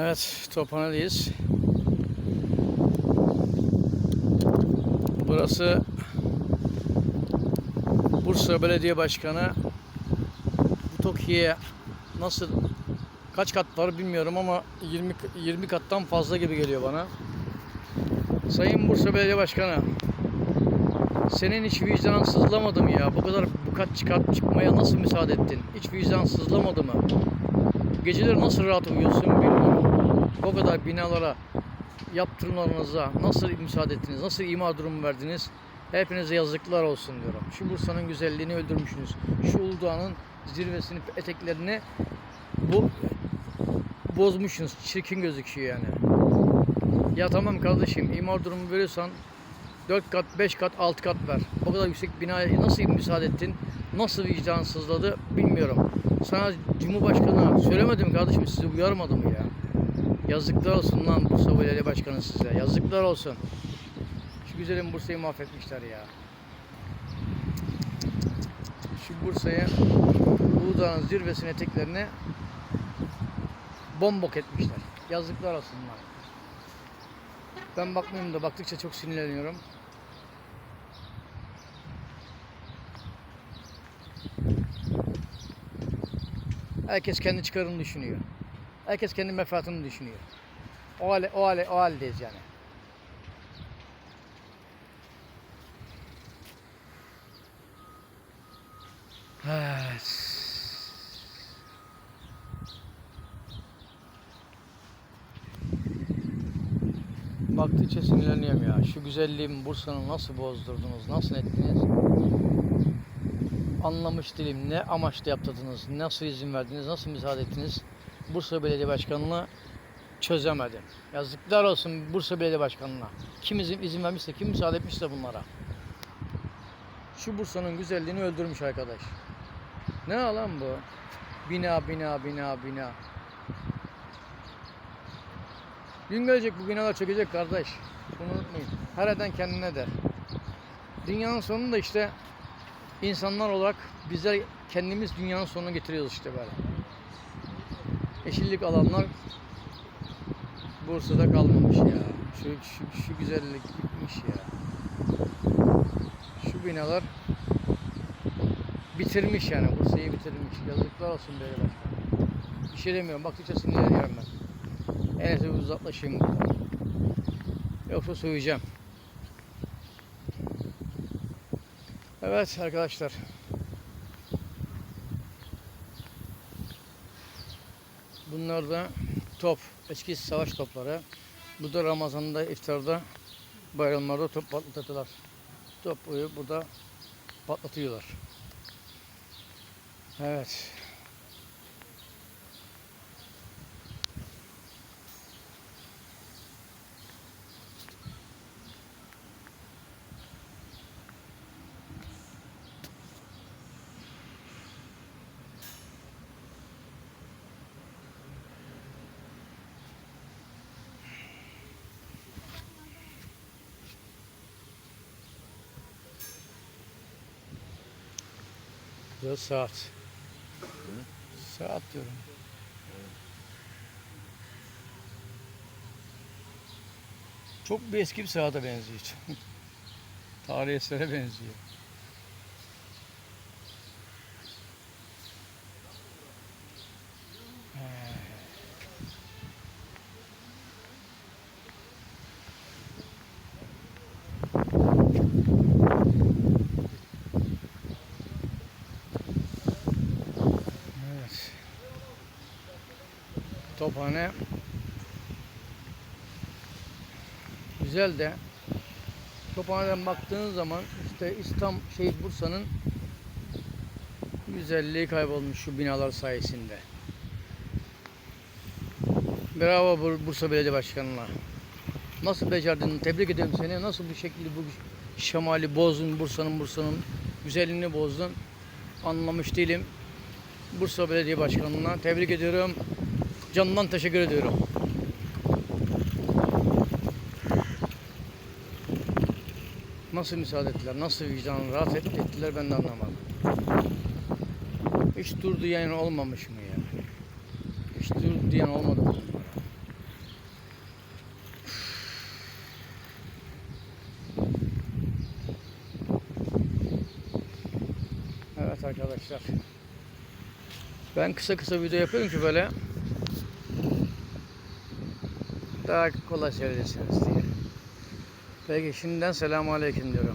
Evet, Tophane'deyiz. Burası Bursa Belediye Başkanı. Tokyo'ya nasıl kaç kat var bilmiyorum ama 20 20 kattan fazla gibi geliyor bana. Sayın Bursa Belediye Başkanı. Senin hiç vicdanın sızlamadı mı ya? Bu kadar bu kat kat çıkmaya nasıl müsaade ettin? Hiç vicdan sızlamadı mı? Geceleri nasıl rahat uyuyorsun bilmiyorum. O kadar binalara, yaptırımlarınıza nasıl müsaade ettiniz? Nasıl imar durumu verdiniz? Hepinize yazıklar olsun diyorum. Şu Bursa'nın güzelliğini öldürmüşsünüz. Şu Uludağ'ın zirvesini, eteklerini bu bozmuşsunuz. Çirkin gözüküyor yani. Ya tamam kardeşim imar durumu veriyorsan 4 kat, 5 kat, 6 kat ver. O kadar yüksek binaya nasıl müsaade ettin? Nasıl vicdan sızladı bilmiyorum. Sana Cumhurbaşkanı söylemedim kardeşim sizi uyarmadım ya. Yazıklar olsun lan Bursa Belediye Başkanı size. Yazıklar olsun. Şu güzelim Bursa'yı mahvetmişler ya. Şu Bursa'yı Uludağ'ın zirvesine eteklerine bombok etmişler. Yazıklar olsun lan. Ben bakmayayım da baktıkça çok sinirleniyorum. Herkes kendi çıkarını düşünüyor. Herkes kendi menfaatini düşünüyor. O hale, o hale, o haldeyiz yani. Evet. Baktıkça sinirleniyorum ya. Şu güzelliğimi Bursa'nın nasıl bozdurdunuz, nasıl ettiniz? Anlamış değilim. Ne amaçla yaptırdınız, nasıl izin verdiniz, nasıl müsaade ettiniz? Bursa Belediye Başkanı'na çözemedim. Yazıklar olsun Bursa Belediye Başkanı'na. Kim izin, izin vermişse, kim müsaade etmişse bunlara. Şu Bursa'nın güzelliğini öldürmüş arkadaş. Ne lan bu? Bina, bina, bina, bina. Gün gelecek bu binalar çökecek kardeş. Bunu unutmayın. Her eden kendine der. Dünyanın sonunda işte insanlar olarak bizler kendimiz dünyanın sonuna getiriyoruz işte böyle. Yeşillik alanlar Bursa'da kalmamış ya. Şu, şu, şu güzellik bitmiş ya. Şu binalar bitirmiş yani Bursa'yı bitirmiş. Yazıklar olsun böyle başkan. Bir şey demiyorum. Baktıkça sinirleniyorum ben. En iyisi uzaklaşayım buradan. Yoksa soyacağım. Evet arkadaşlar. Bunlar da top. Eski savaş topları. Bu da Ramazan'da, iftarda, bayramlarda top patlatırlar. Topu burada patlatıyorlar. Evet. Da saat. Saat diyorum. Çok bir eski bir saate benziyor. Tarihi esere benziyor. Evet. Tophane güzel de Tophane'den baktığın zaman işte İstanbul şey Bursa'nın güzelliği kaybolmuş şu binalar sayesinde. Bravo Bur- Bursa Belediye Başkanı'na. Nasıl becerdin? Tebrik ederim seni. Nasıl bu şekilde bu şemali bozdun Bursa'nın Bursa'nın güzelliğini bozdun. Anlamış değilim. Bursa Belediye Başkanı'na tebrik ediyorum. Canından teşekkür ediyorum. Nasıl müsaade ettiler, nasıl vicdanı rahat ettiler ben de anlamadım. Hiç dur diyen olmamış mı ya? Hiç dur diyen olmadı mı? Evet arkadaşlar. Ben kısa kısa video yapıyorum ki böyle daha kolay seyredersiniz diye. Peki şimdiden selamun aleyküm diyorum.